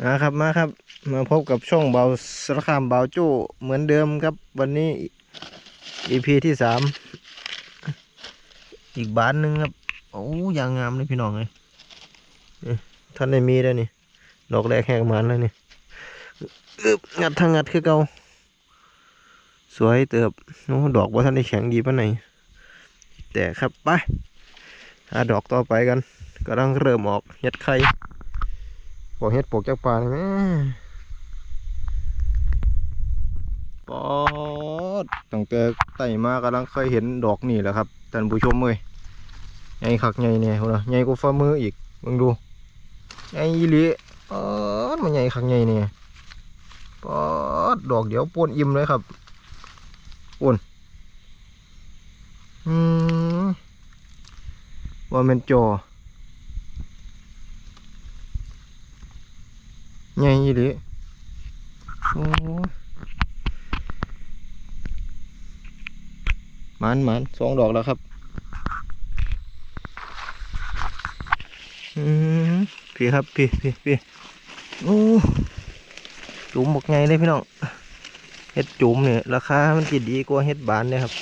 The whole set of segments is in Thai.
นะครับมาครับ มาพบกับช่องเบาสารคามเบาโจ้เหมือนเดิมครับ วันนี้ EP ที่สามอีกบานหนึ่งครับโอ้ยางงามเลยพี่น้องเลยท่านได้มีได้วนี่ดอกแรกแหกมันแล้วนี่งัดทางงัดคือเก่าสวยเติบโอ้ดอกว่าท่านได้แข็งดีปะไหนแต่ครับไปหาดอกต่อไปกันกำลังเริ่มออกเห็ดไข่ ปอกเห็ดปอกจากป่าเลยแม่ปอดตั้งแต่ไต่มากำลังเคยเห็นดอกนี่แหละครับท่านผู้ชมเอ้ยใหญ่คักใหญ่เนี่ยพุ่นนะใหญ่กว่าฝ่ามืออีกมึงดูใหญ่อีหลีปอดมันใหญ่คักใหญ่เนี่ยปอดดอกเดียวปวนอิ่มเลยครับปวนอืมว่าเป็นจอ ใหญ่อีหลีโอ้ยหมันหมันสองดอกแล้วครับอืมพี่ครับพี่พี่พี่โอ้จุ่มบอกไงเลยพี่น้องเฮ็ดจุ่มเนี่ยราคามันจะดีกว่าเฮ็ดบานเนี่ยครับ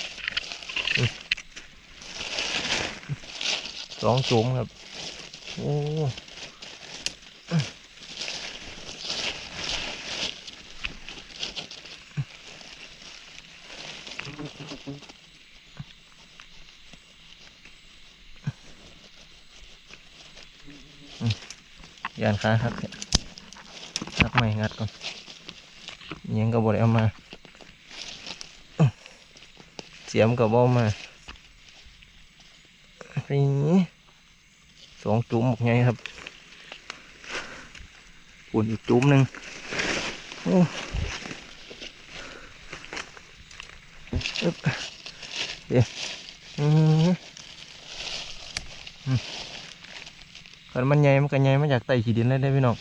อสองจุ่มครับ โอ้ ยานค้าครับทักใหม่งัดก่อนยังก็บไดเอามา เสียมก็บเอมาไปนี้สองจุ่มหมกไงครับปุ่นอีกจุ่มหนึ่งโอ้อึ๊บเดี๋ยวอืม กันมันใหญ่มันก็ใหญ่มาจากไต่ขีดินเลยได้พี่น้อง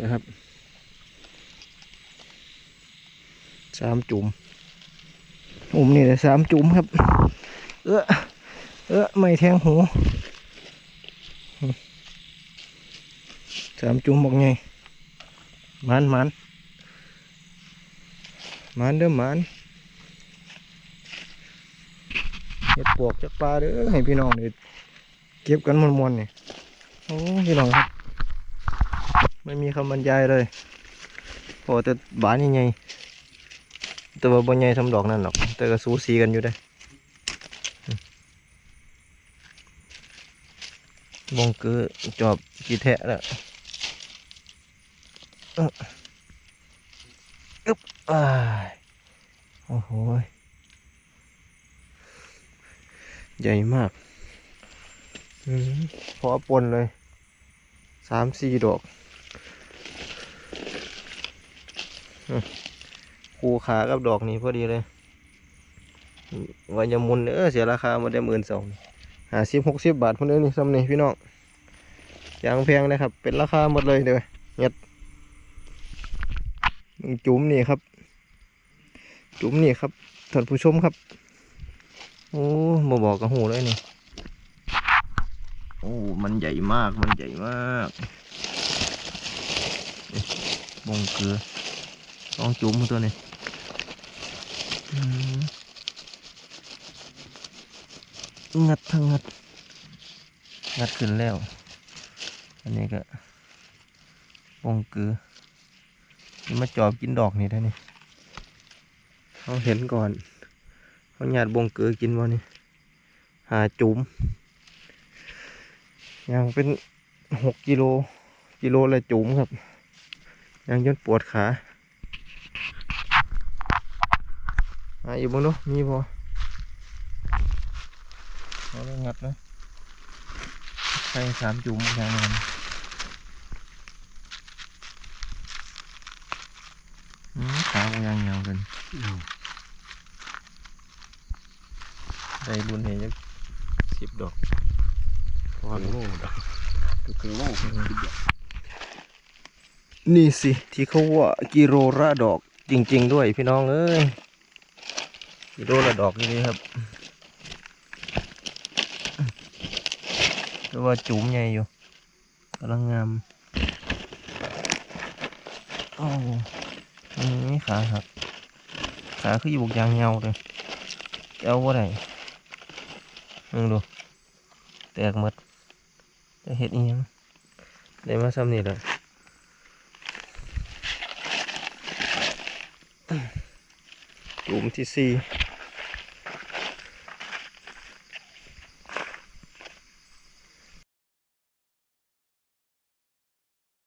นะครับสามจุ่มอุ้มนี่เลยสามจุ่มครับ เออเออไม่แทงหูสามจุ่มบอกไงมันมันมันเด้อมันเห็ดปวกจากปลาเด้อให้พี่น้องเด้เก็บกันมวนๆนี่ โอ้พี่น้องครับ ไม่มีคำบรรยายเลยโอ้แต่บานยังไงแต่ว่าบนใหญ่ทำดอกนั่นหรอก แต่ก็สูสีกันอยู่ได้บงคือจอบกีแทะแล้วอึ๊บอ้ายโอ้โห ใหญ่มากอืมพอปนเลย สามสี่ดอกคู่ขากับดอกนี้พอดีเลยวันยมุนเออเสียราคาหมาได้หมื่นสองหาสิบหกสิบบาทพนเด้อนี่ซ้ำนี่พี่น้องยางแพงนะครับ เป็นราคาหมดเลยเด้อเงียจุ๋มนี่ครับ จุ๋มนี่ครับท่านผู้ชมครับ โอ้มาบอกกับหูเลยนี่ อ้มันใหญ่มาก มันใหญ่มากบงเกลือลองจุ่มตัวนี้งัดทั้งงัด งัดขึ้นแล้ว อันนี้ก็บงเกลือนี่มาจอบกินดอกนี่ได้นี่เขาเห็นก่อนเขาหยาดบงเกลือกินวะนี่หาจุ่ม ยังเป็นหกกิโลกิโลละจุ๋มครับยังจนปวดขาอะอยู่บนนู้นมีพอเอาเลยงัดเลยใส่สามจุ๋มยังไงอืมขาก็ยังยาวกันได้บุญเห็นจักสิบดอกพอแล้ว นี่สิ ที่เขาว่ากิโลละดอกจริง ๆ ด้วยพี่น้องเอ้ยกิโลละดอกนี่ครับแต่ว่าจุ๋มใหญ่อยู่กำลังงามโอ้นี่ขาหักขาคืออยู่บกยางเงาเลยจะเอาว่าไรมึงดูแตกหมดจะ เห็ดอีหยังได้มาซ้ำนี่แหละกลุ่มที่สี่